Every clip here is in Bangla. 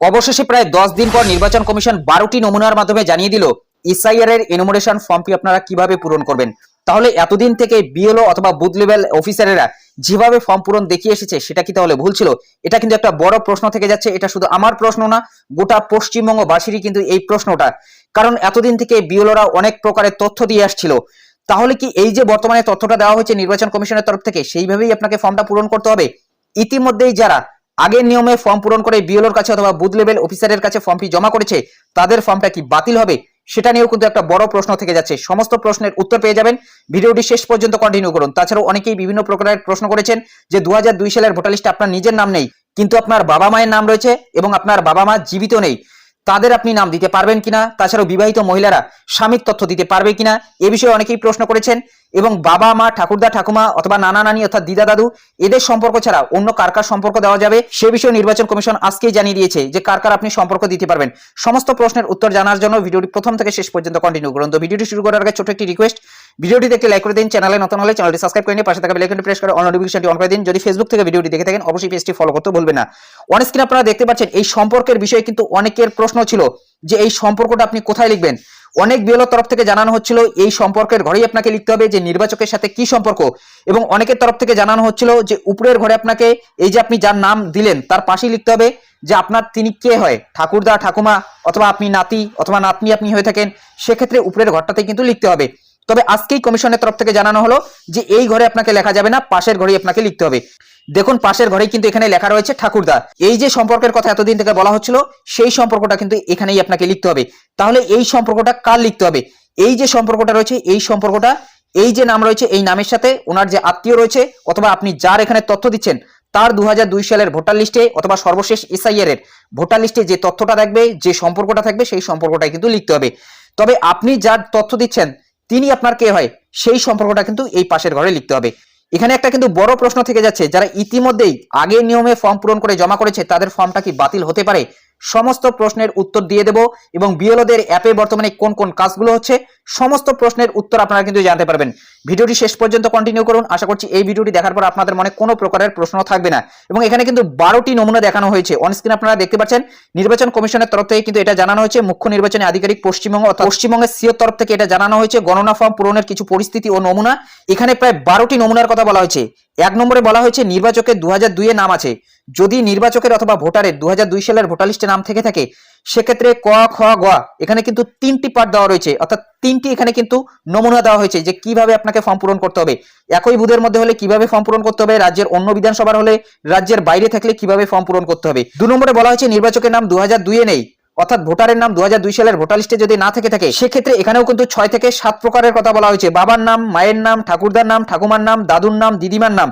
অবশেষে প্রায় দশ দিন পর নির্বাচন কমিশন বারোটি নমুনার মাধ্যমে জানিয়ে দিল ইসআইআর এর এনুমারেশন ফর্মটি আপনারা কীভাবে পূরণ করবেন? তাহলে এতদিন থেকে বিএলও অথবা বুথ লেভেল অফিসারেরা যেভাবে ফর্ম পূরণ দেখিয়ে এসেছে, সেটা কি তাহলে ভুল ছিল? এটা কিন্তু একটা বড় প্রশ্ন থেকে যাচ্ছে, এটা শুধু আমার প্রশ্ন না, গোটা পশ্চিমবঙ্গবাসীরই কিন্তু এই প্রশ্নটা। কারণ এতদিন থেকে বিএলওরা অনেক প্রকারের তথ্য দিয়ে আসছিল। তাহলে কি এই যে বর্তমানে তথ্যটা দেওয়া হয়েছে নির্বাচন কমিশনের তরফ থেকে, সেইভাবেই আপনাকে ফর্মটা পূরণ করতে হবে? ইতিমধ্যেই যারা আগের নিয়মে ফর্ম পূরণ করে বিএলওর কাছে অথবা বুথ লেভেল অফিসারের কাছে ফর্মটি জমা করেছে, তাদের ফর্মটা কি বাতিল হবে? সেটা নিয়েও কিন্তু একটা বড় প্রশ্ন থেকে যাচ্ছে। সমস্ত প্রশ্নের উত্তর পেয়ে যাবেন। ভিডিওটি শেষ পর্যন্ত কন্টিনিউ করুন। তাছাড়াও অনেকেই বিভিন্ন প্রকারের প্রশ্ন করেছেন যে দু হাজার দুই সালের ভোটার লিস্টে আপনার নিজের নাম নেই, কিন্তু আপনার বাবা মায়ের নাম রয়েছে এবং আপনার বাবা মা জীবিত নেই। তাদের আপনি নাম দিতে পারবেন কিনা? তাছাড়াও বিবাহিত মহিলারা স্বামীর তথ্য দিতে পারবে কিনা? এ বিষয়ে অনেকেই প্রশ্ন করেছেন। এবং বাবা, মা, ঠাকুরদা, ঠাকুমা অথবা নানা নানি অর্থাৎ দিদা, দাদু, এদের সম্পর্ক ছাড়া অন্য কার কার সম্পর্ক দেওয়া যাবে? সে বিষয়ে নির্বাচন কমিশন আজকেই জানিয়ে দিয়েছে যে কার কার আপনি সম্পর্ক দিতে পারবেন। সমস্ত প্রশ্নের উত্তর জানার জন্য ভিডিওটি প্রথম থেকে শেষ পর্যন্ত কন্টিনিউ করুন। তো ভিডিওটি শুরু করার আগে ছোট একটি রিকোয়েস্ট ভিডিওটি দেখে লাইক করে দিন চ্যানেলে নতুন হলে চ্যানেলটি সাবস্ক্রাইব করে নিয়ে পাশে থাকা বেলাইকনটি প্রেস করে অন নোটিফিকেশনটি অন করে দিন। যদি ফেসবুক থেকে ভিডিওটি দেখে থাকেন, অবশ্যই পেজটি ফলো করতে ভুলবেন না। অন স্ক্রিন আপনারা দেখতে পাচ্ছেন, এই সম্পর্কের বিষয়ে কিন্তু অনেকের প্রশ্ন ছিল যে এই সম্পর্কটা আপনি কোথায় লিখবেন? অনেক বিএলও তরফ থেকে জানানো হচ্ছিল, এই সম্পর্কের ঘরেই আপনাকে লিখতে হবে যে নির্বাচকের সাথে কি সম্পর্ক। এবং অনেকের তরফ থেকে জানানো হচ্ছিল যে উপরের ঘরে আপনাকে এই যে আপনি যার নাম দিলেন, তার পাশেই লিখতে হবে যে আপনার তিনি কে হয়? ঠাকুরদা, ঠাকুমা, অথবা আপনি নাতি, অথবা নাতনি আপনি হয়ে থাকেন। সেক্ষেত্রে উপরের ঘরটাতে কিন্তু লিখতে হবে। তবে আজকেই কমিশনের তরফ থেকে জানানো হলো যে এই ঘরে আপনাকে লেখা যাবে না, পাশের ঘরেই আপনাকে লিখতে হবে। দেখুন, পাশের ঘরেই কিন্তু এখানে লেখা রয়েছে ঠাকুরদা। এই যে সম্পর্কের কথা এতদিন থেকে বলা হচ্ছিল, সেই সম্পর্কটা কিন্তু এখানেই আপনাকে লিখতে হবে। তাহলে এই সম্পর্কটা কার লিখতে হবে? এই যে সম্পর্কটা রয়েছে, এই সম্পর্কটা, এই যে নাম রয়েছে এই নামের সাথে ওনার যে আত্মীয় রয়েছে, অথবা আপনি যার এখানে তথ্য দিচ্ছেন, তার দু হাজার দুই সালের ভোটার লিস্টে অথবা সর্বশেষ এসআইআর এর ভোটার লিস্টে যে তথ্যটা থাকবে, যে সম্পর্কটা থাকবে, সেই সম্পর্কটাই কিন্তু লিখতে হবে। তবে আপনি যার তথ্য দিচ্ছেন তিনি আপনার কে হয়? সেই সম্পর্কটা কিন্তু এই পাশের ঘরে লিখতে হবে। এখানে একটা কিন্তু বড় প্রশ্ন থেকে যাচ্ছে, যারা ইতিমধ্যেই আগে নিয়মে ফর্ম পূরণ করে জমা করেছে, তাদের ফর্মটা কি বাতিল হতে পারে? সমস্ত প্রশ্নের উত্তর দিয়ে দেব এবং বিএলওদের অ্যাপে বর্তমানে কোন কোন কাজগুলো হচ্ছে, সমস্ত প্রশ্নের উত্তর আপনারা কিন্তু জানতে পারবেন। ভিডিওটি শেষ পর্যন্ত কন্টিনিউ করুন। আশা করছি এই ভিডিওটি দেখার পর আপনাদের মনে কোনো প্রকারের প্রশ্ন থাকবে না। এবং এখানে কিন্তু বারোটি নমুনা দেখানো হয়েছে। অনস্ক্রিন আপনারা দেখতে পাচ্ছেন, নির্বাচন কমিশনের তরফ থেকে কিন্তু এটা জানানো হয়েছে। মুখ্য নির্বাচনী আধিকারিক পশ্চিমবঙ্গ পশ্চিমবঙ্গের সিও তরফ থেকে এটা জানানো হয়েছে। গণনা ফর্ম পূরণের কিছু পরিস্থিতি ও নমুনা। এখানে প্রায় বারোটি নমুনার কথা বলা হয়েছে। এক নম্বরে বলা হয়েছে নির্বাচকের দু হাজার নাম আছে। যদি নির্বাচকের অথবা ভোটারের দু হাজার দুই সালের ভোটার লিস্টে নাম থেকে থাকে সেক্ষেত্রে ক, খ, গ, এখানে কিন্তু তিনটি পার্ট দেওয়া রয়েছে। অর্থাৎ তিনটি এখানে কিন্তু নমুনা দেওয়া হয়েছে যে কীভাবে আপনাকে ফর্ম পূরণ করতে হবে। একই বুধের মধ্যে হলে কীভাবে ফর্ম পূরণ করতে হবে? রাজ্যের অন্য বিধানসভার হলে রাজ্যের বাইরে থাকলে কীভাবে ফর্ম পূরণ করতে হবে? দু নম্বরে বলা হয়েছে নির্বাচকের নাম দু হাজার দুইয়ে নেই। অর্থাৎ ভোটারের নাম দু হাজার দুই সালের ভোটার লিস্টে যদি না থেকে থাকে, সেক্ষেত্রে এখানেও কিন্তু ছয় থেকে সাত প্রকারের কথা বলা হয়েছে। বাবার নাম, মায়ের নাম, ঠাকুরদার নাম, ঠাকুমার নাম, দাদুর নাম, দিদিমার নাম।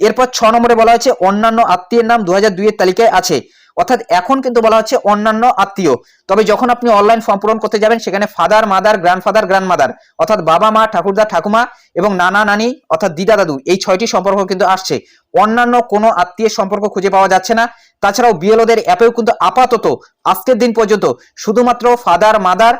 এরপর ছ নম্বরে বলা হয়েছে অন্যান্য আত্মীয়ের নাম দু হাজার দুইয়ের তালিকায় আছে। অর্থাৎ এখন কিন্তু বলা হচ্ছে অন্যান্য আত্মীয়। তবে যখন আপনি অনলাইন ফর্ম পূরণ করতে যাবেন, সেখানে ফাদার মাদার গ্র্যান্ডফাদার গ্র্যান্ডমাদার অর্থাৎ বাবা মা, ঠাকুরদা, ঠাকুমা এবং নানা, নানি, অর্থাৎ দিদা, দাদু, এই ছয়টি সম্পর্ক কিন্তু আসছে। অন্যান্য কোনো আত্মীয়ের সম্পর্ক খুঁজে পাওয়া যাচ্ছে না। তাছাড়াও বিএলওদের অ্যাপেও কিন্তু আপাতত, আজকের দিন পর্যন্ত শুধুমাত্র ফাদার মাদার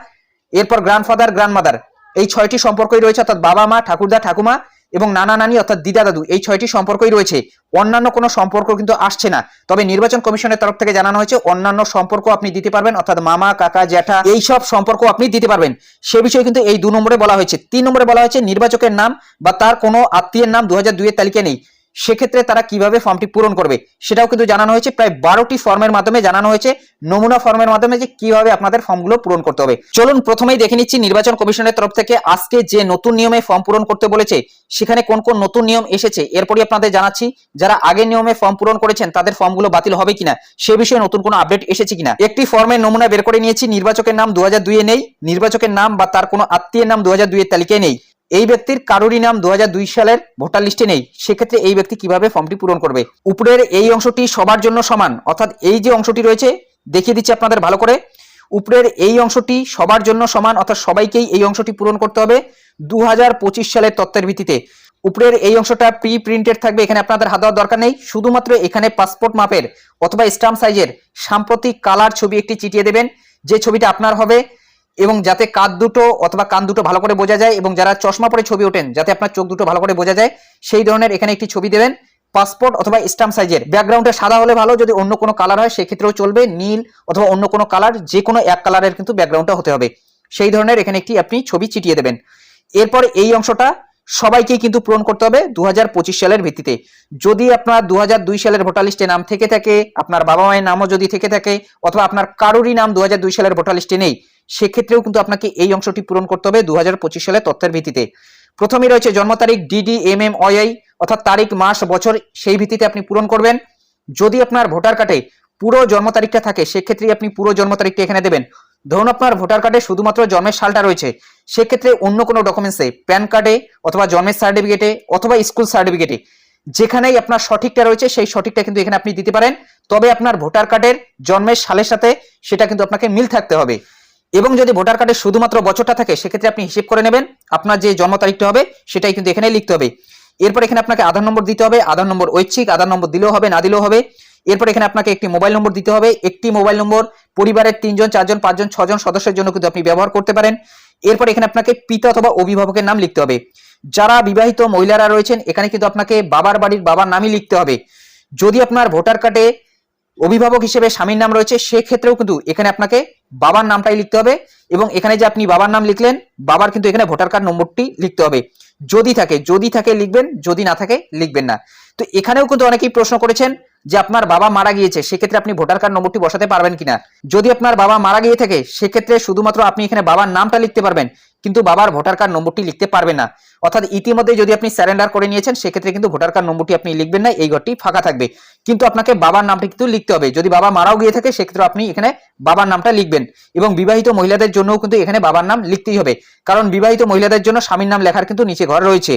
এরপর গ্র্যান্ডফাদার গ্র্যান্ডমাদার এই ছয়টি সম্পর্কই রয়েছে। অর্থাৎ বাবা মা, ঠাকুরদা, ঠাকুমা এবং নানা নানি অর্থাৎ দিদা দাদু, এই ছয়টি সম্পর্কই রয়েছে। অন্যান্য কোনো সম্পর্ক কিন্তু আসছে না। তবে নির্বাচন কমিশনের তরফ থেকে জানানো হয়েছে, অন্যান্য সম্পর্ক আপনি দিতে পারবেন, অর্থাৎ মামা, কাকা, জ্যাঠা এই সব সম্পর্ক আপনি দিতে পারবেন। সে বিষয়ে কিন্তু এই দু নম্বরে বলা হয়েছে। তিন নম্বরে বলা হয়েছে, নির্বাচকের নাম বা তার কোনো আত্মীয়ের নাম দু হাজার দুইয়ের তালিকা নেই। সেক্ষেত্রে তারা কীভাবে ফর্মটি পূরণ করবে? সেটাও কিন্তু জানানো হয়েছে। প্রায় বারোটি ফর্মের মাধ্যমে জানানো হয়েছে। নমুনা ফর্মের মাধ্যমে যে কীভাবে আপনাদের ফর্মগুলো পূরণ করতে হবে। চলুন প্রথমেই দেখে নিচ্ছি নির্বাচন কমিশনের তরফ থেকে আজকে যে নতুন নিয়মে ফর্ম পূরণ করতে বলেছে, সেখানে কোন কোন নতুন নিয়ম এসেছে এরপরই আপনাদের জানাচ্ছি। যারা আগের নিয়মে ফর্ম পূরণ করেছেন, তাদের ফর্মগুলো বাতিল হবে কিনা, সে বিষয়ে নতুন কোনো আপডেট এসেছে কিনা? একটি ফর্মের নমুনা বের করে নিয়েছি। নির্বাচকের নাম দু হাজার দুইয়ে নেই। নির্বাচকের নাম বা তার কোনো আত্মীয়ের নাম দু হাজার দুইয়ের তালিকায় নেই। এই ব্যক্তির কারোরই নাম দু হাজার দুই সালের ভোটার লিস্টে নেই। সেক্ষেত্রে এই ব্যক্তি কীভাবে ফর্মটি পূরণ করবে? উপরের এই অংশটি সবার জন্য সমান, অর্থাৎ এই যে অংশটি রয়েছে, দেখিয়ে দিচ্ছি আপনাদের ভালো করে। উপরের এই অংশটি সবার জন্য সমান, অর্থাৎ সবাইকেই এই অংশটি পূরণ করতে হবে দু হাজার পঁচিশ সালের তত্ত্বের ভিত্তিতে। উপরের এই অংশটা প্রি প্রিন্টেড থাকবে, এখানে আপনাদের হাত দেওয়ার দরকার নেই। শুধুমাত্র এখানে পাসপোর্ট মাপের অথবা স্টাম্প সাইজের সাম্প্রতিক কালার ছবি একটি চিটিয়ে দেবেন। যে ছবিটা আপনার হবে এবং যাতে কাঁধ দুটো অথবা কান দুটো ভালো করে বোঝা যায় এবং যারা চশমা পরে ছবি ওঠেন, যাতে আপনার চোখ দুটো ভালো করে বোঝা যায়, সেই ধরনের এখানে একটি ছবি দেবেন। পাসপোর্ট অথবা স্টাম্প সাইজের। ব্যাকগ্রাউন্ডে সাদা হলে ভালো, যদি অন্য কোনো কালার হয়, সেক্ষেত্রেও চলবে। নীল অথবা অন্য কোনো কালার, যে কোনো এক কালারের কিন্তু ব্যাকগ্রাউন্ডটা হতে হবে। সেই ধরনের এখানে একটি আপনি ছবি চিটিয়ে দেবেন। এরপর এই অংশটা সবাইকেই কিন্তু পূরণ করতে হবে দু হাজার পঁচিশ সালের ভিত্তিতে। যদি আপনার দু হাজার দুই সালের ভোটার লিস্টে নাম থেকে থাকে, আপনার বাবা মায়ের নামও যদি থেকে থাকে, অথবা আপনার কারোরই নাম দু হাজার দুই সালের ভোটার লিস্টে নেই সেক্ষেত্রেও কিন্তু আপনাকে এই অংশটি পূরণ করতে হবে দু সালের তথ্যের ভিত্তিতে। প্রথমে রয়েছে জন্ম তারিখ ডিডি এম এম ওয়াই অর্থাৎ তারিখ, মাস, বছর, সেই ভিত্তিতে আপনি পূরণ করবেন। যদি আপনার ভোটার কার্ডে পুরো জন্ম তারিখটা থাকে সেক্ষেত্রে আপনি পুরো জন্ম তারিখটা এখানে দেবেন। ধরুন আপনার ভোটার কার্ডে শুধুমাত্র জন্মের সালটা রয়েছে, সেক্ষেত্রে অন্য কোনো ডকুমেন্টসে, প্যান কার্ডে অথবা জন্মের সার্টিফিকেটে অথবা স্কুল সার্টিফিকেটে, যেখানেই আপনার সঠিকটা রয়েছে, সেই সঠিকটা কিন্তু এখানে আপনি দিতে পারেন। তবে আপনার ভোটার কার্ডের জন্মের সালের সাথে সেটা কিন্তু আপনাকে মিল থাকতে হবে। এবং যদি ভোটার কার্ডে শুধুমাত্র বছরটা থাকে, সেক্ষেত্রে আপনি হিসেব করে নেবেন। আপনার যে জন্ম তারিখটা হবে, সেটাই কিন্তু এখানে লিখতে হবে। এরপর এখানে আপনাকে আধার নম্বর দিতে হবে, আধার নম্বর ঐচ্ছিক, আধার নম্বর দিলেও হবে, না দিলেও হবে। এরপর এখানে আপনাকে একটি মোবাইল নম্বর দিতে হবে, একটি মোবাইল নম্বর পরিবারের তিনজন, চারজন, পাঁচজন, ছজন সদস্যের জন্য কিন্তু আপনি ব্যবহার করতে পারেন। এরপর এখানে আপনাকে পিতা অথবা অভিভাবকের নাম লিখতে হবে। যারা বিবাহিত মহিলারা রয়েছেন, এখানে কিন্তু আপনাকে বাবার বাড়ির বাবার নামই লিখতে হবে। যদি আপনার ভোটার কার্ডে অভিভাবক হিসেবে স্বামীর নাম রয়েছে, সেক্ষেত্রেও কিন্তু এখানে আপনাকে বাবার নামটাই লিখতে হবে এবং এখানে যে আপনি বাবার নাম লিখলেন, বাবার কিন্তু এখানে ভোটার কার্ড নম্বরটি লিখতে হবে। যদি থাকে যদি থাকে লিখবেন, যদি না থাকে লিখবেন না। তো এখানেও কিন্তু অনেকেই প্রশ্ন করেছেন যে আপনার বাবা মারা গিয়েছে, সেক্ষেত্রে আপনি ভোটার কার্ড নম্বরটি বসাতে পারবেন কিনা? যদি আপনার বাবা মারা গিয়ে থাকে, সেক্ষেত্রে শুধুমাত্র আপনি এখানে বাবার নামটা লিখতে পারবেন, কিন্তু বাবার ভোটার কার্ড নম্বরটি লিখতে পারবেন না। অর্থাৎ ইতিমধ্যে যদি আপনি স্যারেন্ডার করে নিয়েছেন, সেক্ষেত্রে কিন্তু ভোটার কার্ড নম্বরটি আপনি লিখবেন না, এই ঘরটি ফাঁকা থাকবে। কিন্তু আপনাকে বাবার নামটি কিন্তু লিখতে হবে। যদি বাবা মারাও গিয়ে থাকে, সেক্ষেত্রে আপনি এখানে বাবার নামটা লিখবেন। এবং বিবাহিত মহিলাদের জন্যও কিন্তু এখানে বাবার নাম লিখতেই হবে। কারণ বিবাহিত মহিলাদের জন্য স্বামীর নাম লেখার কিন্তু নিচে ঘর রয়েছে।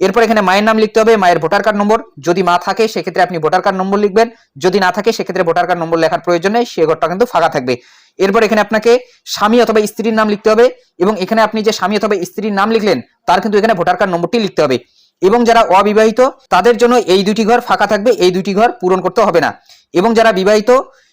এরপর এখানে মায়ের নাম লিখতে হবে, মায়ের ভোটার কার্ড নম্বর যদি মা থাকে, সেক্ষেত্রে আপনি ভোটার কার্ড নম্বর লিখবেন। যদি না থাকে, সেক্ষেত্রে ভোটার কার্ড নম্বর লেখার প্রয়োজন নেই, সে ঘরটা কিন্তু ফাঁকা থাকবে। এরপর এখানে আপনাকে স্বামী অথবা স্ত্রীর নাম লিখতে হবে এবং এখানে আপনি যে স্বামী অথবা স্ত্রীর নাম লিখলেন, তার কিন্তু এখানে ভোটার কার্ড নম্বরটি লিখতে হবে। এবং যারা অবিবাহিত, তাদের জন্য এই দুটি ঘর ফাঁকা থাকবে, এই দুটি ঘর পূরণ করতে হবে না। এবং যারা বিবাহিত,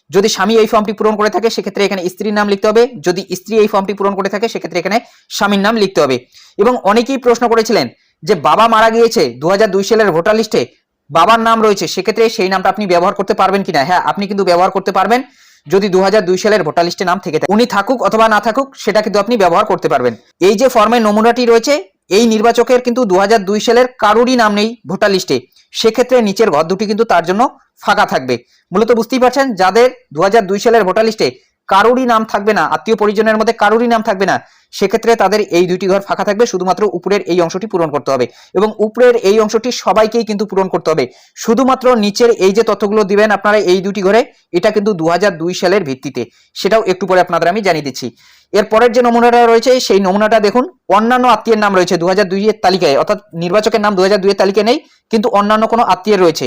যদি স্বামী এই ফর্মটি পূরণ করে থাকে, সেক্ষেত্রে এখানে স্ত্রীর নাম লিখতে হবে। যদি স্ত্রী এই ফর্মটি পূরণ করে থাকে, সেক্ষেত্রে এখানে স্বামীর নাম লিখতে হবে। এবং অনেকেই প্রশ্ন করেছিলেন যে বাবা মারা গিয়েছে দু হাজার দুই সালের ভোটার লিস্টে, বাবার নাম রয়েছে, সেক্ষেত্রে সেই নামটা আপনি ব্যবহার করতে পারবেন কিনা? হ্যাঁ আপনি কিন্তু ব্যবহার করতে পারবেন যদি দু হাজার দুই সালের ভোটার লিস্টে নাম থেকে থাকে। উনি থাকুক অথবা না থাকুক, সেটা কিন্তু আপনি ব্যবহার করতে পারবেন। এই যে ফর্মের নমুনাটি রয়েছে, এই নির্বাচকের কিন্তু দু হাজার দুই সালের কারোরই নাম নেই ভোটার লিস্টে। সেক্ষেত্রে নিচের ঘর দুটি কিন্তু তার জন্য ফাঁকা থাকবে। মূলত বুঝতেই পারছেন, যাদের দু হাজার দুই সালের ভোটার লিস্টে কারোরই নাম থাকবে না, আত্মীয় পরিজনের মধ্যে কারোরই নাম থাকবে না, সেক্ষেত্রে তাদের এই দুইটি ঘর ফাঁকা থাকবে, শুধুমাত্র উপরের এই অংশটি পূরণ করতে হবে এবং উপরের এই অংশটি সবাইকেই কিন্তু পূরণ করতে হবে। শুধুমাত্র নিচের এই যে তথ্যগুলো দিবেন আপনারা এই দুটি ঘরে, এটা কিন্তু দুই হাজার দুই সালের ভিত্তিতে। সেটাও একটু পরে আপনাদের আমি জানিয়ে দিচ্ছি। এর পরের যে নমুনাটা রয়েছে, সেই নমুনাটা দেখুন, অন্যান্য আত্মীয়ের নাম রয়েছে দু হাজার দুই এর তালিকায়, অর্থাৎ নির্বাচকের নাম দু হাজার দুই এর তালিকায় নেই, কিন্তু অন্যান্য কোনো আত্মীয়ের রয়েছে।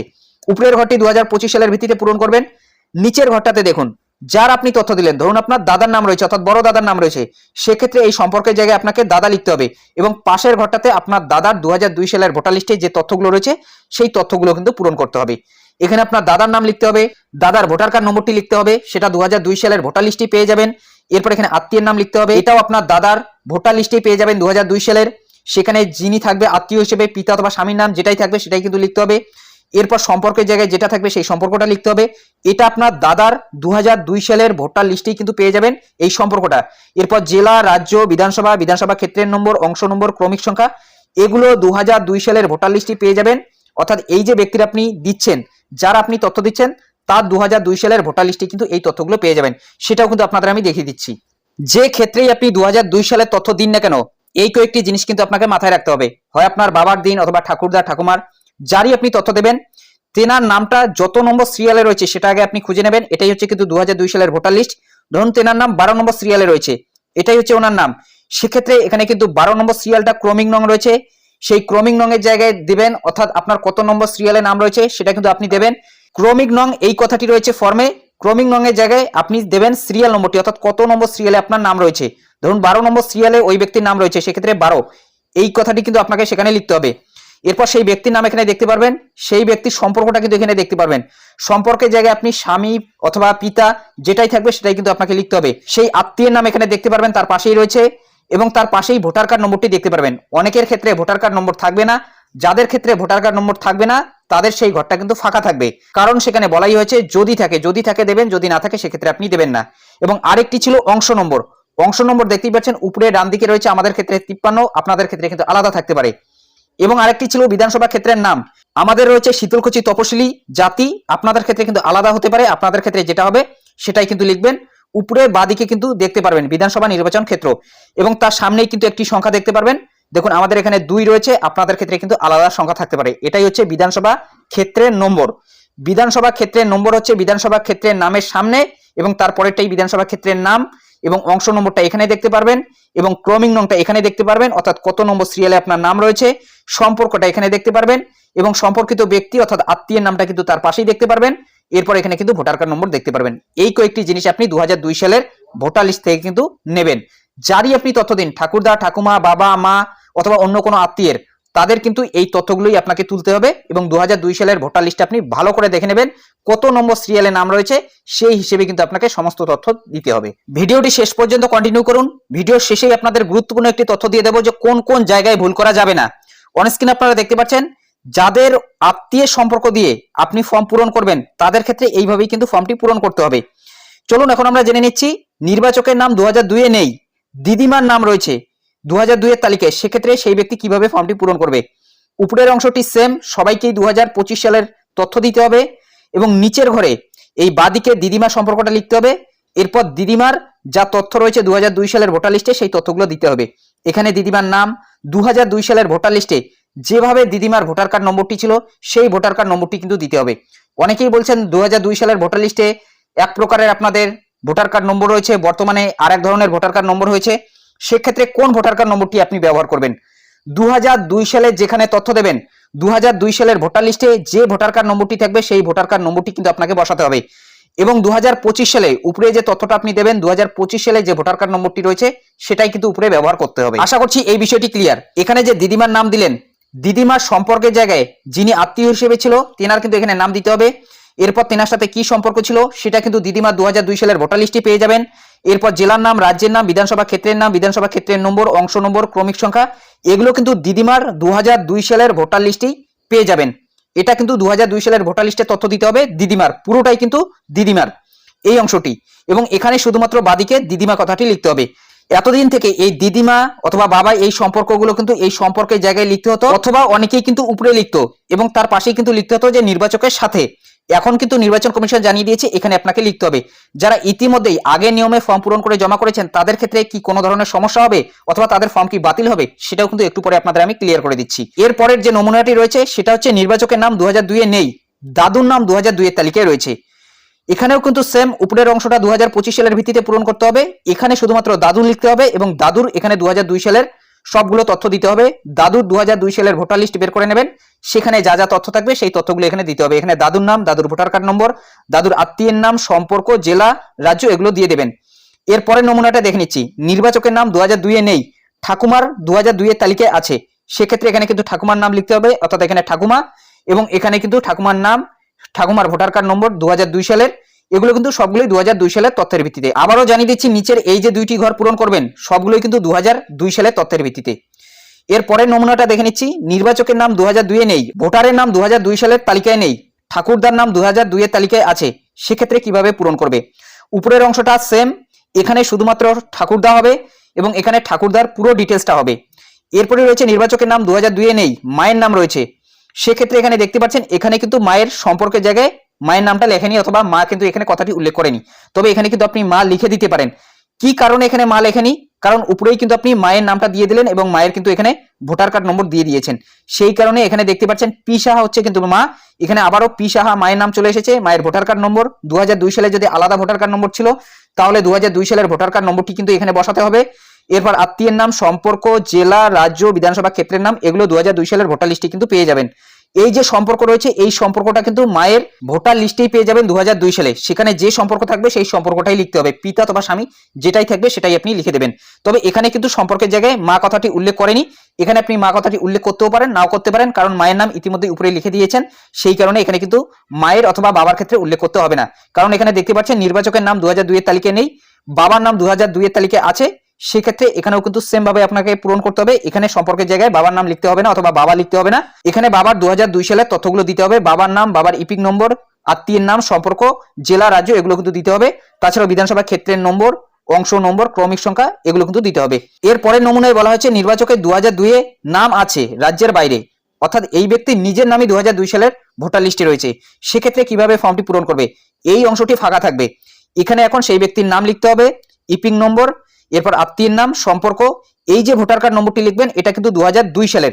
উপরের ঘরটি দু হাজার পঁচিশ সালের ভিত্তিতে পূরণ করবেন, নিচের ঘরটাতে দেখুন যার আপনি তথ্য দিলেন, ধরুন আপনার দাদার নাম রয়েছে, অর্থাৎ বড় দাদার নাম রয়েছে, সেক্ষেত্রে এই সম্পর্কের জায়গায় আপনাকে দাদা লিখতে হবে এবং পাশের ঘরটাতে আপনার দাদার দু সালের ভোটার লিস্টে যে তথ্যগুলো রয়েছে, সেই তথ্যগুলো কিন্তু পূরণ করতে হবে। এখানে আপনার দাদার নাম লিখতে হবে, দাদার ভোটার কার্ড নম্বরটি লিখতে হবে, সেটা দু সালের ভোটার লিস্টে পেয়ে যাবেন। এরপর এখানে আত্মীয়ের নাম লিখতে হবে, এটাও আপনার দাদার ভোটার লিস্টে পেয়ে যাবেন দু সালের। সেখানে যিনি থাকবে আত্মীয় হিসেবে, পিতা অথবা স্বামীর নাম যেটাই থাকবে সেটাই কিন্তু লিখতে হবে। এরপর সম্পর্কের জায়গায় যেটা থাকবে সেই সম্পর্কটা লিখতে হবে। এটা আপনার দাদার দু সালের ভোটার লিস্টেই কিন্তু পেয়ে যাবেন এই সম্পর্কটা। এরপর জেলা, রাজ্য, বিধানসভা বিধানসভা ক্ষেত্রের নম্বর, অংশ নম্বর, ক্রমিক সংখ্যা, এগুলো দু সালের ভোটার লিস্টে পেয়ে যাবেন। অর্থাৎ এই যে ব্যক্তির আপনি দিচ্ছেন, যার আপনি তথ্য দিচ্ছেন, তার দু সালের ভোটার লিস্টে কিন্তু এই তথ্যগুলো পেয়ে যাবেন। সেটাও কিন্তু আপনাদের আমি দেখিয়ে দিচ্ছি। যে ক্ষেত্রেই আপনি দু হাজার দুই সালের তথ্য দিন না কেন, এই কয়েকটি জিনিস কিন্তু আপনাকে মাথায় রাখতে হবে। হয় আপনার বাবার দিন অথবা ঠাকুরদা, ঠাকুমার। যারই আপনি তথ্য দেবেন। তেনার নামটা যত নম্বর সিরিয়ালে রয়েছে সেটা আগে আপনি খুঁজে নেবেন। এটাই হচ্ছে কিন্তু দু সালের ভোটার লিস্ট ধরুন তেনার নাম বারো নম্বর সিরিয়ালে রয়েছে। এটাই হচ্ছে ওনার নাম। সেক্ষেত্রে এখানে কিন্তু বারো নম্বর সিরিয়ালটা ক্রমিক নং রয়েছে। সেই ক্রমিক নং এর জায়গায় দিবেন, অর্থাৎ আপনার কত নম্বর সিরিয়ালে নাম রয়েছে সেটা কিন্তু আপনি দেবেন। ক্রমিক নং এই কথাটি রয়েছে ফর্মে ক্রমিক নং এর জায়গায় আপনি দেবেন সিরিয়াল নম্বরটি, অর্থাৎ কত নম্বর সিরিয়ালে আপনার নাম রয়েছে। ধরুন বারো নম্বর সিরিয়ালে ওই ব্যক্তির নাম রয়েছে, সেক্ষেত্রে বারো। এই কথাটি কিন্তু আপনাকে সেখানে লিখতে হবে। এরপর সেই ব্যক্তির নাম এখানে দেখতে পারবেন। সেই ব্যক্তির সম্পর্কটা কিন্তু এখানে দেখতে পারবেন। সম্পর্কের জায়গায় আপনি স্বামী অথবা পিতা যেটাই থাকবে সেটাই কিন্তু আপনাকে লিখতে হবে। সেই আত্মীয়ের নাম এখানে দেখতে পারবেন, তার পাশেই রয়েছে এবং তার পাশেই ভোটার কার্ড নম্বরটি দেখতে পারবেন। অনেকের ক্ষেত্রে ভোটার কার্ড নম্বর থাকবে না, যাদের ক্ষেত্রে ভোটার কার্ড নম্বর থাকবে না, তাদের সেই ঘরটা কিন্তু ফাঁকা থাকবে। কারণ সেখানে বলাই হয়েছে, যদি থাকে যদি থাকে দেবেন, যদি না থাকে সেক্ষেত্রে আপনি দেবেন না। এবং আরেকটি ছিল অংশ নম্বর। অংশ নম্বর দেখতেই পাচ্ছেন, উপরে ডান দিকে রয়েছে আমাদের ক্ষেত্রে তিপ্পান্ন, আপনাদের ক্ষেত্রে কিন্তু আলাদা থাকতে পারে। এবং আরেকটি ছিল বিধানসভা ক্ষেত্রের নাম। আমাদের রয়েছে শীতলকুচি তপশিলি জাতি। আপনাদের ক্ষেত্রে কিন্তু আলাদা হতে পারে। আপনাদের ক্ষেত্রে যেটা হবে, সেটাই কিন্তু লিখবেন। উপরে বাদিকে কিন্তু দেখতে পারবেন বিধানসভা নির্বাচন ক্ষেত্র। এবং তার সামনেই কিন্তু একটি সংখ্যা দেখতে পারবেন। দেখুন, আমাদের এখানে দুই রয়েছে। আপনাদের ক্ষেত্রে কিন্তু আলাদা সংখ্যা থাকতে পারে। এটাই হচ্ছে বিধানসভা ক্ষেত্রের নম্বর। বিধানসভা ক্ষেত্রের নম্বর হচ্ছে বিধানসভা ক্ষেত্রের নামের সামনে এবং তারপরেরটাই বিধানসভা ক্ষেত্রের নাম। এবং অংশ নম্বরটা এখানে দেখতে পারবেন এবং ক্রমিং নংটা এখানে দেখতে পারবেন, অর্থাৎ কত নম্বর সিরিয়ালে আপনার নাম রয়েছে, সম্পর্কটা এখানে দেখতে পারবেন এবং সম্পর্কিত ব্যক্তি, অর্থাৎ আত্মীয়ের নামটা কিন্তু তার পাশেই দেখতে পারবেন। এরপর এখানে কিন্তু ভোটার কার্ড নম্বর দেখতে পারবেন। এই কয়েকটি জিনিস আপনি দু হাজার দুই সালের ভোটার লিস্ট থেকে কিন্তু নেবেন। যারই আপনি তথ্য দিন, ঠাকুরদা, ঠাকুমা, বাবা, মা, অথবা অন্য কোনো আত্মীয়ের তাদের কিন্তু এই তথ্যগুলোই আপনাকে তুলতে হবে এবং দু হাজার দুই সালের ভোটার লিস্ট আপনি ভালো করে দেখে নেবেন কত নম্বর সিরিয়ালে নাম রয়েছে, সেই হিসেবে কিন্তু আপনাকে সমস্ত তথ্য দিতে হবে। ভিডিওটি শেষ পর্যন্ত কন্টিনিউ করুন। ভিডিওর শেষেই আপনাদের গুরুত্বপূর্ণ একটি তথ্য দিয়ে দেবো যে কোন কোন জায়গায় ভুল করা যাবে না। অনস্ক্রিন আপনারা দেখতে পাচ্ছেন, যাদের আত্মীয় সম্পর্ক দিয়ে আপনি ফর্ম পূরণ করবেন, তাদের ক্ষেত্রে এইভাবেই কিন্তু ফর্মটি পূরণ করতে হবে। চলুন এখন আমরা জেনে নিচ্ছি, নির্বাচকের নাম দু হাজার দুইয়ে নেই, দিদিমার নাম রয়েছে। দু হাজার দুইয়ের তালিকায় সেক্ষেত্রে সেই ব্যক্তি কীভাবে ফর্মটি পূরণ করবে? উপরের অংশটি সেম সবাইকেই দু হাজার পঁচিশ সালের তথ্য দিতে হবে এবং নিচের ঘরে এই বাদিকে দিদিমা সম্পর্কটা লিখতে হবে। এরপর দিদিমার যা তথ্য রয়েছে দু সালের ভোটার লিস্টে সেই তথ্যগুলো দিতে হবে। এখানে দিদিমার নাম দু দুই সালের ভোটার লিস্টে যেভাবে দিদিমার ভোটার কার্ড নম্বরটি ছিল, সেই ভোটার কার্ড নম্বরটি কিন্তু দিতে হবে। অনেকেই বলছেন দু দুই সালের ভোটার লিস্টে এক প্রকারের আপনাদের ভোটার কার্ড নম্বর রয়েছে, বর্তমানে আর এক ধরনের ভোটার কার্ড নম্বর হয়েছে। সেক্ষেত্রে কোন ভোটার কার্ড নম্বরটি আপনি ব্যবহার করবেন? দু সালে যেখানে তথ্য দেবেন দু সালের ভোটার লিস্টে যে ভোটার কার্ড নম্বরটি থাকবে, সেই ভোটার কার্ড নম্বরটি কিন্তু আপনাকে বসাতে হবে। এবং দু সালে উপরে যে তথ্যটা আপনি দেবেন দু সালে যে ভোটার কার্ড নম্বরটি রয়েছে, সেটাই কিন্তু উপরে ব্যবহার করতে হবে। আশা করছি এই বিষয়টি ক্লিয়ার এখানে যে দিদিমার নাম দিলেন, দিদিমার সম্পর্কের জায়গায় যিনি আত্মীয় হিসেবে ছিল, তেনার কিন্তু এখানে নাম দিতে হবে। এরপর তেনার সাথে কি সম্পর্ক ছিল, সেটা কিন্তু দিদিমা দু সালের ভোটার লিস্টে পেয়ে যাবেন। এরপর জেলার নাম, রাজ্যের নাম, বিধানসভা ক্ষেত্রের নাম, বিধানসভা ক্ষেত্রের নম্বর, অংশ নম্বর, ক্রমিক সংখ্যা, এগুলো কিন্তু দিদিমার দু সালের ভোটার লিস্টেই পেয়ে যাবেন। এটা কিন্তু দু সালের ভোটার লিস্টে তথ্য দিতে হবে দিদিমার, পুরোটাই কিন্তু দিদিমার এই অংশটি। এবং এখানে শুধুমাত্র বাদিকে দিদিমা কথাটি লিখতে হবে। এতদিন থেকে এই দিদিমা অথবা বাবা এই সম্পর্কগুলো কিন্তু এই সম্পর্কের জায়গায় লিখতে হতো, অথবা অনেকেই কিন্তু উপরে লিখতো এবং তার পাশেই কিন্তু লিখতে হতো যে নির্বাচকের সাথে। এখন কিন্তু নির্বাচন কমিশন জানিয়ে দিয়েছে, এখানে আপনাকে লিখতে হবে। যারা ইতিমধ্যেই আগে নিয়মে ফর্ম পূরণ করে জমা করেছেন, তাদের ক্ষেত্রে কি কোনো ধরনের সমস্যা হবে অথবা তাদের ফর্ম কি বাতিল হবে, সেটাও কিন্তু একটু পরে আপনাদের আমি ক্লিয়ার করে দিচ্ছি। এরপরের যে নমুনাটি রয়েছে, সেটা হচ্ছে নির্বাচকের নাম দু দুইয়ে নেই, দাদুর নাম দু হাজার দুইয়ের তালিকায় রয়েছে। এখানেও কিন্তু সেম উপরের অংশটা দু হাজার পঁচিশ সালের ভিত্তিতে পূরণ করতে হবে। এখানে শুধুমাত্র দাদুর লিখতে হবে এবং দাদুর এখানে দু সালের সবগুলো তথ্য দিতে হবে। দাদুর দু সালের ভোটার লিস্ট বের করে নেবেন। সেখানে যা যা তথ্য থাকবে সেই তথ্যগুলো এখানে দিতে হবে। এখানে দাদুর নাম, দাদুর ভোটার কার্ড নম্বর, দাদুর আত্মীয়ের নাম, সম্পর্ক, জেলা, রাজ্য এগুলো দিয়ে দেবেন। এরপরের নমুনাটা দেখে নিচ্ছি। নির্বাচকের নাম দু হাজার দুইয়ে নেই। ঠাকুমার দু হাজার দুইয়ের তালিকায় আছে। সেক্ষেত্রে এখানে কিন্তু ঠাকুমার নাম লিখতে হবে, অর্থাৎ এখানে ঠাকুমা। এবং এখানে কিন্তু ঠাকুমার নাম, ঠাকুমার ভোটার কার্ড নম্বর দু সালের। এগুলো কিন্তু সবগুলোই দু সালের তথ্যের ভিত্তিতে। আবারও জানিয়ে দিচ্ছি, নিচের এই যে দুইটি ঘর পূরণ করবেন, সবগুলোই কিন্তু দু সালের তথ্যের ভিত্তিতে। এর পরের নমুনাটা দেখে নিচ্ছি, নির্বাচকের নাম দু হাজার দুইয়ে নেই, ভোটারের নাম দু দুই সালের তালিকায় নেই, ঠাকুরদার নাম দু হাজার দুইয়ের তালিকায় আছে, সেক্ষেত্রে কীভাবে পূরণ করবে? উপরের অংশটা সেম এখানে শুধুমাত্র ঠাকুরদা হবে এবং এখানে ঠাকুরদার পুরো ডিটেলসটা হবে। এরপরে রয়েছে নির্বাচকের নাম দু হাজার দুইয়ে নেই, মায়ের নাম রয়েছে, সেক্ষেত্রে এখানে দেখতে পাচ্ছেন, এখানে কিন্তু মায়ের সম্পর্কের জায়গায় মায়ের নামটা লেখেনি অথবা মা কিন্তু এখানে কথাটি উল্লেখ করেনি। তবে এখানে কিন্তু আপনি মা লিখে দিতে পারেন। কি কারণে এখানে মা লেখেনি? কারণ উপরেই কিন্তু আপনি মায়ের নামটা দিয়ে দিলেন এবং মায়ের কিন্তু এখানে ভোটার কার্ড নম্বর দিয়ে দিয়েছেন। সেই কারণে এখানে দেখতে পাচ্ছেন পি সাহা হচ্ছে কিন্তু মা। এখানে আবারও পি সাহা মায়ের নাম চলে এসেছে, মায়ের ভোটার কার্ড নম্বর। দু সালে যদি আলাদা ভোটার কার্ড নম্বর ছিল, তাহলে দু সালের ভোটার কার্ড নম্বরটি কিন্তু এখানে বসাতে হবে। এরপর আত্মীয়ের নাম, সম্পর্ক, জেলা, রাজ্য, বিধানসভা ক্ষেত্রের নাম, এগুলো দু সালের ভোটার লিস্টে কিন্তু পেয়ে যাবেন। এই যে সম্পর্ক রয়েছে, এই সম্পর্কটা কিন্তু মায়ের ভোটার লিস্টেই পেয়ে যাবেন দু হাজার দুই সালে। সেখানে যে সম্পর্ক থাকবে, সেই সম্পর্কটাই লিখতে হবে। পিতা অথবা স্বামী যেটাই থাকবে, সেটাই আপনি লিখে দেবেন। তবে এখানে কিন্তু সম্পর্কের জায়গায় মা কথাটি উল্লেখ করেনি। এখানে আপনি মা কথাটি উল্লেখ করতেও পারেন, নাও করতে পারেন, কারণ মায়ের নাম ইতিমধ্যে উপরে লিখে দিয়েছেন। সেই কারণে এখানে কিন্তু মায়ের অথবা বাবার ক্ষেত্রে উল্লেখ করতে হবে না। কারণ এখানে দেখতে পাচ্ছেন, নির্বাচকের নাম দু হাজার দুইয়ের তালিকায় নেই, বাবার নাম দু হাজার দুইয়ের তালিকায় আছে। সেক্ষেত্রে এখানেও কিন্তু সেম ভাবে আপনাকে পূরণ করতে হবে। এখানে সম্পর্কের জায়গায় বাবার নাম লিখতে হবে না অথবা বাবা লিখতে হবে না। এখানে বাবার দু সালের তথ্যগুলো দিতে হবে। বাবার নাম, বাবার ইপিক নম্বর, আত্মীয়ের নাম, সম্পর্ক, জেলা, রাজ্য, এগুলো কিন্তু দিতে হবে। তাছাড়াও বিধানসভা ক্ষেত্রের নম্বর, অংশ নম্বর, ক্রমিক সংখ্যা, এগুলো কিন্তু দিতে হবে। এর পরের নমুনায় বলা হয়েছে নির্বাচকের দু হাজার দুইয়ে নাম আছে রাজ্যের বাইরে। অর্থাৎ এই ব্যক্তি নিজের নামই দু সালের ভোটার লিস্টে রয়েছে। সেক্ষেত্রে কীভাবে ফর্মটি পূরণ করবে? এই অংশটি ফাঁকা থাকবে। এখানে এখন সেই ব্যক্তির নাম লিখতে হবে ইপিং নম্বর এরপর আত্মীয়ের নাম, সম্পর্ক, এই যে ভোটার কার্ড নম্বরটি লিখবেন, এটা কিন্তু দু হাজার দুই সালের।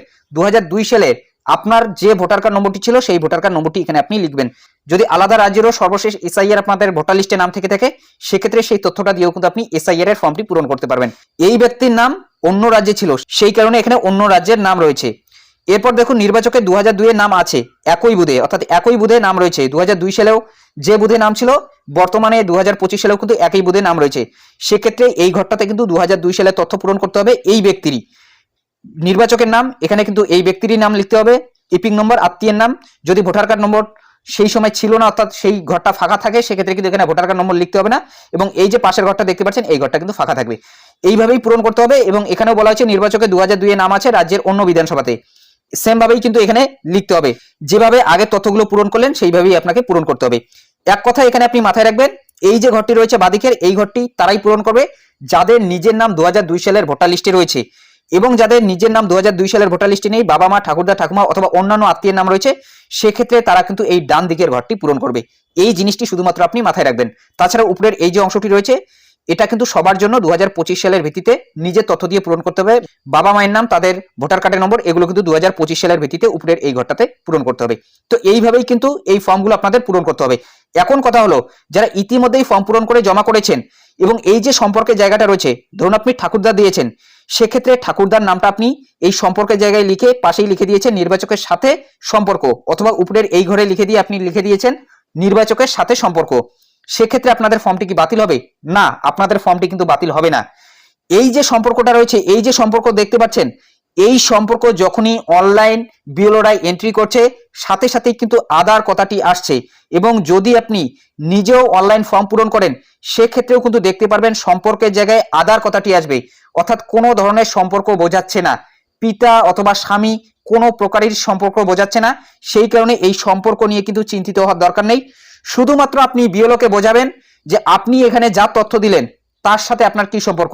দু সালের আপনার যে ভোটার কার্ড নম্বরটি ছিল, সেই ভোটার কার্ড নম্বরটি এখানে আপনি লিখবেন। যদি আলাদা রাজ্যেরও সর্বশেষ এসআইআর আপনাদের ভোটার লিস্টে নাম থেকে থাকে, সেক্ষেত্রে সেই তথ্যটা দিয়েও কিন্তু আপনি এসআইআর এর ফর্মটি পূরণ করতে পারবেন। এই ব্যক্তির নাম অন্য রাজ্যে ছিল, সেই কারণে এখানে অন্য রাজ্যের নাম রয়েছে। এরপর দেখুন নির্বাচকের দু হাজার দুইয়ের নাম আছে একই বুধে, অর্থাৎ একই বুধে নাম রয়েছে। দু দুই সালেও যে বুধে নাম ছিল, বর্তমানে দু হাজার পঁচিশ সালেও কিন্তু একই বুধে নাম রয়েছে। সেক্ষেত্রে এই ঘরটাতে কিন্তু দু হাজার দুই সালে তথ্য পূরণ করতে হবে এই ব্যক্তিরই। নির্বাচকের নাম, এখানে কিন্তু এই ব্যক্তিরই নাম লিখতে হবে। ইপিং নম্বর, আত্মীয়ের নাম, যদি ভোটার কার্ড নম্বর সেই সময় ছিল না, অর্থাৎ সেই ঘরটা ফাঁকা থাকে, সেক্ষেত্রে কিন্তু এখানে ভোটার কার্ড নম্বর লিখতে হবে না। এবং এই যে পাশের ঘরটা দেখতে পাচ্ছেন, এই ঘরটা কিন্তু ফাঁকা থাকবে। এইভাবেই পূরণ করতে হবে এবং এখানেও বলা হয়েছে নির্বাচকের দু হাজার দুইয়ে নাম আছে রাজ্যের অন্য বিধানসভাতে। সেম ভাবেই কিন্তু এখানে লিখতে হবে। যেভাবে আগের তথ্যগুলো পূরণ করলেন, সেইভাবেই আপনাকে পূরণ করতে হবে। এক কথা এখানে আপনি মাথায় রাখবেন, এই যে ঘরটি রয়েছে বাদিকের, এই ঘরটি তারাই পূরণ করবে, যাদের নিজের নাম দু হাজার দুই সালের ভোটার লিস্টে রয়েছে এবং যাদের নিজের নাম দু হাজার দুই সালের ভোটার লিস্টে নেই, বাবা মা, ঠাকুরদা, ঠাকুমা অথবা অন্যান্য আত্মীয়ের নাম রয়েছে, সেক্ষেত্রে তারা কিন্তু এই ডান দিকের ঘরটি পূরণ করবে। এই জিনিসটি শুধুমাত্র আপনি মাথায় রাখবেন। তাছাড়া উপরের এই যে অংশটি রয়েছে এটা কিন্তু সবার জন্য দু হাজার পঁচিশ সালের ভিত্তিতে নিজের তথ্য দিয়ে পূরণ করতে হবে। বাবা মায়ের নাম, তাদের ভোটার কার্ডের নম্বর, এগুলো কিন্তু দুহাজার পঁচিশ সালের ভিত্তিতে উপরের এই ঘরটাতে পূরণ করতে হবে। তো এইভাবেই কিন্তু এই ফর্মগুলো আপনাদের পূরণ করতে হবে। এখন কথা হলো, যারা ইতিমধ্যেই ফর্ম পূরণ করে জমা করেছেন এবং এই যে সম্পর্কের জায়গাটা রয়েছে, ধরুন আপনি ঠাকুরদা দিয়েছেন, সেক্ষেত্রে ঠাকুরদার নামটা আপনি এই সম্পর্কের জায়গায় লিখে পাশেই লিখে দিয়েছেন নির্বাচকের সাথে সম্পর্ক, অথবা উপরের এই ঘরে লিখে দিয়ে আপনি লিখে দিয়েছেন নির্বাচকের সাথে সম্পর্ক। সেক্ষেত্রে আপনাদের ফর্মটি কি বাতিল হবে? না, আপনাদের ফর্মটি কিন্তু বাতিল হবে না। এই যে সম্পর্কটা রয়েছে, এই যে সম্পর্ক দেখতে পাচ্ছেন, এই সম্পর্ক যখনই অনলাইন বিওলোরাই এন্ট্রি করছে, সাথে সাথেই কিন্তু আধার কথাটি আসছে। এবং যদি আপনি নিজেও অনলাইন ফর্ম পূরণ করেন, সেক্ষেত্রেও কিন্তু দেখতে পারবেন সম্পর্কের জায়গায় আদার কথাটি আসবে। অর্থাৎ কোনো ধরনের সম্পর্ক বোঝাচ্ছে না। পিতা অথবা স্বামী কোনো প্রকারের সম্পর্ক বোঝাচ্ছে না। সেই কারণে এই সম্পর্ক নিয়ে কিন্তু চিন্তিত হওয়ার দরকার নেই। শুধুমাত্র আপনি বিওলোকে বোঝাবেন যে আপনি এখানে যা তথ্য দিলেন, তার সাথে আপনার কি সম্পর্ক?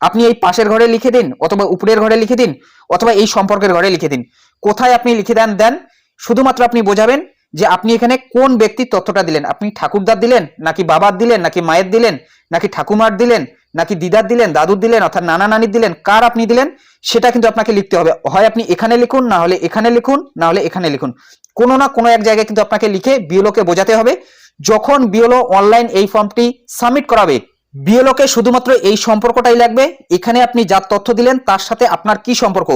আপনি এই পাশের ঘরে লিখে দিন অথবা উপরের ঘরে লিখে দিন অথবা এই সম্পর্কের ঘরে লিখে দিন। কোথায় আপনি লিখে দেন দেন। শুধুমাত্র আপনি বোঝাবেন যে আপনি এখানে কোন ব্যক্তির তথ্যটা দিলেন? আপনি ঠাকুরদার দিলেন, নাকি বাবার দিলেন, নাকি মায়ের দিলেন, নাকি ঠাকুমার দিলেন, নাকি দিদার দিলেন, দাদুর দিলেন, অর্থাৎ নানা নানির দিলেন, কার আপনি দিলেন, সেটা কিন্তু আপনাকে লিখতে হবে। হয় আপনি এখানে লিখুন, না হলে এখানে লিখুন, না হলে এখানে লিখুন। কোনো না কোনো এক জায়গায় কিন্তু আপনাকে লিখে বিওলোকে বোঝাতে হবে। যখন বিওলো অনলাইন এই ফর্মটি সাবমিট করাবে, বিএলওকে শুধুমাত্র এই সম্পর্কটাই লাগবে। এখানে আপনি যার তথ্য দিলেন, তার সাথে আপনার কি সম্পর্ক?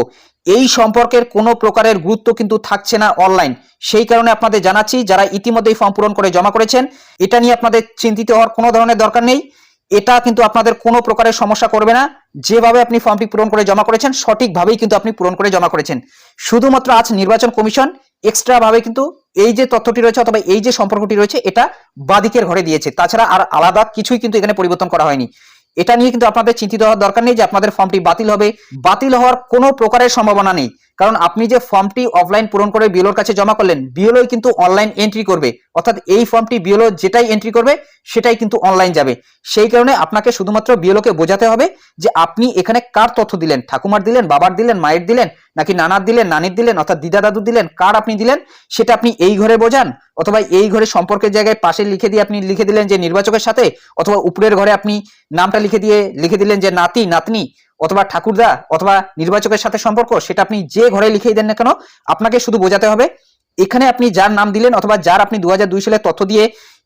এই সম্পর্কের কোনো প্রকারের গুরুত্ব কিন্তু থাকছে না অনলাইন সেই কারণে আপনাদের জানাচ্ছি, যারা ইতিমধ্যেই ফর্ম পূরণ করে জমা করেছেন, এটা নিয়ে আপনাদের চিন্তিত হওয়ার কোনো ধরনের দরকার নেই। এটা কিন্তু আপনাদের কোনো প্রকারের সমস্যা করবে না। যেভাবে আপনি ফর্মটি পূরণ করে জমা করেছেন, সঠিকভাবেই কিন্তু আপনি পূরণ করে জমা করেছেন। শুধুমাত্র আজ নির্বাচন কমিশন এক্সট্রা ভাবে কিন্তু এই যে তথ্যটি রয়েছে অথবা এই যে সম্পর্কটি রয়েছে, এটা বাদিকের ঘরে দিয়েছে। তাছাড়া আর আলাদা কিছুই কিন্তু এখানে পরিবর্তন করা হয়নি। এটা নিয়ে কিন্তু আপনাদের চিন্তিত হওয়ার দরকার নেই যে আপনাদের ফর্মটি বাতিল হবে। বাতিল হওয়ার কোনো প্রকারের সম্ভাবনা নেই। কারণ আপনি যে ফর্মটি অফলাইন পূরণ করে বিএলওর কাছে জমা করলেন বিএলওই কিন্তু অনলাইন এন্ট্রি করবে। অর্থাৎ এই ফর্মটি বিএলও যেটাই এন্ট্রি করবে, সেটাই কিন্তু অনলাইন যাবে। সেই কারণে আপনাকে শুধুমাত্র বিএলওকে বোঝাতে হবে যে আপনি এখানে কার তথ্য দিলেন? ঠাকুমার দিলেন, বাবার দিলেন, মায়ের দিলেন, নাকি নানার দিলেন, নানির দিলেন, অর্থাৎ দিদা দাদু দিলেন, কার আপনি দিলেন, সেটা আপনি এই ঘরে বোঝান। অথবা এই ঘরে সম্পর্কের জায়গায় পাশে লিখে দিয়ে আপনি লিখে দিলেন যে নির্বাচকের সাথে, অথবা উপরের ঘরে আপনি নামটা লিখে দিয়ে, লিখে দিলেন যে নাতি, নাতনি অথবা ঠাকুরদা অথবা নির্বাচকের সাথে সম্পর্ক, সেটা আপনি যে ঘরে লিখেই দেন না কেন, আপনাকে শুধু বোঝাতে হবে, এখানে আপনি যার নাম দিলেন অথবা যার আপনি দু সালের তথ্য দিয়ে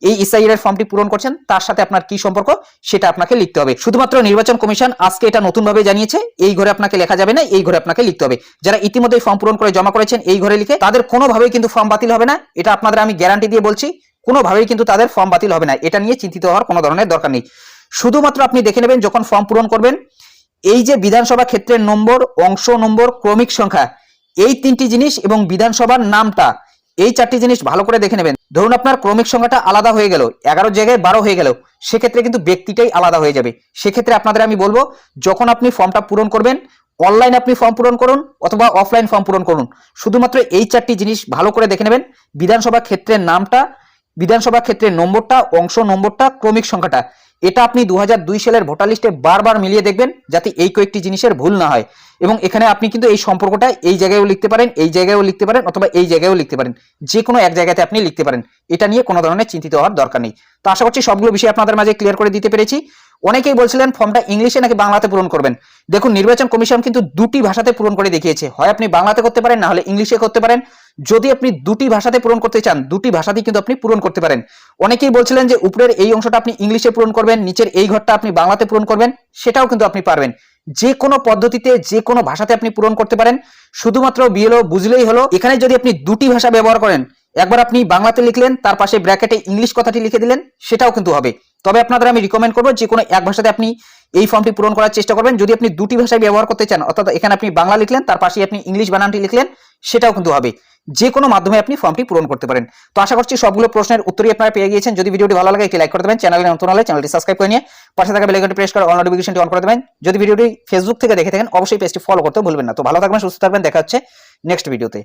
এই ইসআইআর ফর্মটি পূরণ করছেন, তার সাথে আপনার কি সম্পর্ক, সেটা আপনাকে লিখতে হবে। শুধুমাত্র নির্বাচন কমিশন আজকে এটা নতুন ভাবে জানিয়েছে, এই ঘরে আপনাকে লেখা যাবে না, এই ঘরে আপনাকে লিখতে হবে। যারা ইতিমধ্যে ফর্ম পূরণ করে জমা করেছেন, এই ঘরে লিখে, তাদের কোনোভাবেই কিন্তু ফর্ম বাতিল হবে না, এটা আপনাদের আমি গ্যারান্টি দিয়ে বলছি, কোনোভাবেই কিন্তু তাদের ফর্ম বাতিল হবে না, এটা নিয়ে চিন্তিত হওয়ার কোনো ধরনের দরকার নেই। শুধুমাত্র আপনি দেখে নেবেন, যখন ফর্ম পূরণ করবেন এই যে বিধানসভা ক্ষেত্রের নম্বর, অংশ নম্বর, ক্রমিক সংখ্যা, এই তিনটি জিনিস এবং বিধানসভার নামটা, এই চারটি জিনিস ভালো করে দেখে নেবেন। ধরুন আপনার ক্রমিক সংখ্যাটা আলাদা হয়ে গেল, এগারো জায়গায় বারো হয়ে গেল, সেক্ষেত্রে কিন্তু ব্যক্তিটাই আলাদা হয়ে যাবে। সেক্ষেত্রে আপনাদের আমি বলব, যখন আপনি ফর্মটা পূরণ করবেন, অনলাইন আপনি ফর্ম পূরণ করুন অথবা অফলাইন ফর্ম পূরণ করুন। শুধুমাত্র এই চারটি জিনিস ভালো করে দেখে নেবেন, বিধানসভা ক্ষেত্রের নামটা, বিধানসভা ক্ষেত্রের নম্বরটা, অংশ নম্বরটা, ক্রমিক সংখ্যাটা। এটা আপনি দু হাজার দুই সালের ভোটার লিস্টে বারবার মিলিয়ে দেখবেন যাতে এই কয়েকটি জিনিসের ভুল না হয়। এবং এখানে আপনি কিন্তু এই সম্পর্কটা এই জায়গায়ও লিখতে পারেন, এই জায়গায়ও লিখতে পারেন অথবা এই জায়গায়ও লিখতে পারেন। যে কোনো এক জায়গাতে আপনি লিখতে পারেন। এটা নিয়ে কোনো ধরনের চিন্তিত হওয়ার দরকার নেই। তো আশা করছি সবগুলো বিষয় আপনাদের মাঝে ক্লিয়ার করে দিতে পেরেছি। অনেকেই বলছিলেন ফর্মটা ইংলিশে নাকি বাংলাতে পূরণ করবেন। দেখুন, নির্বাচন কমিশন কিন্তু দুটি ভাষাতে পূরণ করে দেখিয়েছে। হয় আপনি বাংলাতে করতে পারেন, না হলে ইংলিশে করতে পারেন। যদি আপনি দুটি ভাষাতে পূরণ করতে চান, দুটি ভাষাতেই কিন্তু আপনি পূরণ করতে পারেন। অনেকেই বলছিলেন যে উপরের এই অংশটা আপনি ইংলিশে পূরণ করবেন, নিচের এই ঘরটা আপনি বাংলাতে পূরণ করবেন, সেটাও কিন্তু আপনি পারবেন। যে কোনো পদ্ধতিতে, যে কোনো ভাষাতে আপনি পূরণ করতে পারেন। শুধুমাত্র বিএলও বুঝলেই হলো, এখানে যদি আপনি দুটি ভাষা ব্যবহার করেন একবার আপনি বাংলাতে লিখলেন, তার পাশে ব্র্যাকেটে ইংলিশ কথাটি লিখে দিলেন, সেটাও কিন্তু হবে। তবে আপনাদের আমি রিকমেন্ড করব যে কোনো এক ভাষাতে আপনি এই ফর্মটি পূরণ করার চেষ্টা করবেন। যদি আপনি দুটি ভাষায় ব্যবহার করতে চান, অর্থাৎ এখানে আপনি বাংলা লিখলেন, তার পাশে আপনি ইংলিশ বানানটি লিখলেন, সেটাও কিন্তু হবে। যে কোনো মাধ্যমে আপনি ফর্মটি পূরণ করতে পারেন। তো আশা করছি সবগুলো প্রশ্নের উত্তরই আপনারা পেয়ে গিয়েছেন। যদি ভিডিওটি ভালো লাগে, একটি লাইক করে দেবেন। চ্যানেলে নতুন হলে চ্যানেলটি সাবস্ক্রাইব করে নিয়ে পাশে থাকা বেলাইকনটি প্রেস করে অল নোটিফিকেশনটি অন করে দেবেন। যদি ভিডিওটি ফেসবুক থেকে দেখে থাকেন, অবশ্যই পেজটি ফলো করতে ভুলবেন না। তো ভালো থাকবেন, সুস্থ থাকবেন। দেখা হচ্ছে নেক্সট ভিডিওতে